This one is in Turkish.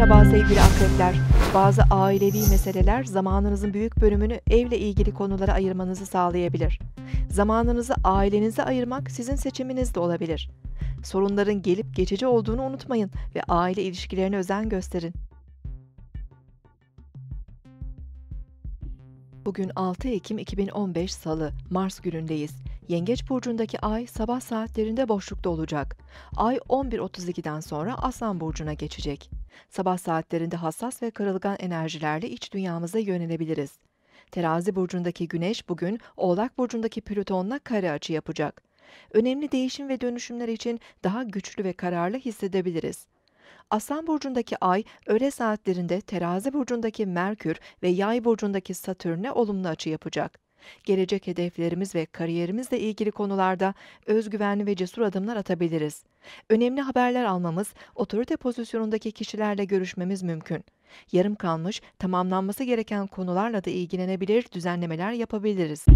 Merhaba sevgili akrepler. Bazı ailevi meseleler zamanınızın büyük bölümünü evle ilgili konulara ayırmanızı sağlayabilir. Zamanınızı ailenize ayırmak sizin seçiminiz de olabilir. Sorunların gelip geçici olduğunu unutmayın ve aile ilişkilerine özen gösterin. Bugün 6 Ekim 2015 Salı, Mars günündeyiz. Yengeç burcundaki ay sabah saatlerinde boşlukta olacak. Ay 11.32'den sonra Aslan burcuna geçecek. Sabah saatlerinde hassas ve kırılgan enerjilerle iç dünyamıza yönelebiliriz. Terazi burcundaki Güneş bugün Oğlak burcundaki Plüton'la kare açı yapacak. Önemli değişim ve dönüşümler için daha güçlü ve kararlı hissedebiliriz. Aslan burcundaki Ay, öğle saatlerinde Terazi burcundaki Merkür ve Yay burcundaki Satürn'e olumlu açı yapacak. Gelecek hedeflerimiz ve kariyerimizle ilgili konularda özgüvenli ve cesur adımlar atabiliriz. Önemli haberler almamız, otorite pozisyonundaki kişilerle görüşmemiz mümkün. Yarım kalmış, tamamlanması gereken konularla da ilgilenebilir, düzenlemeler yapabiliriz.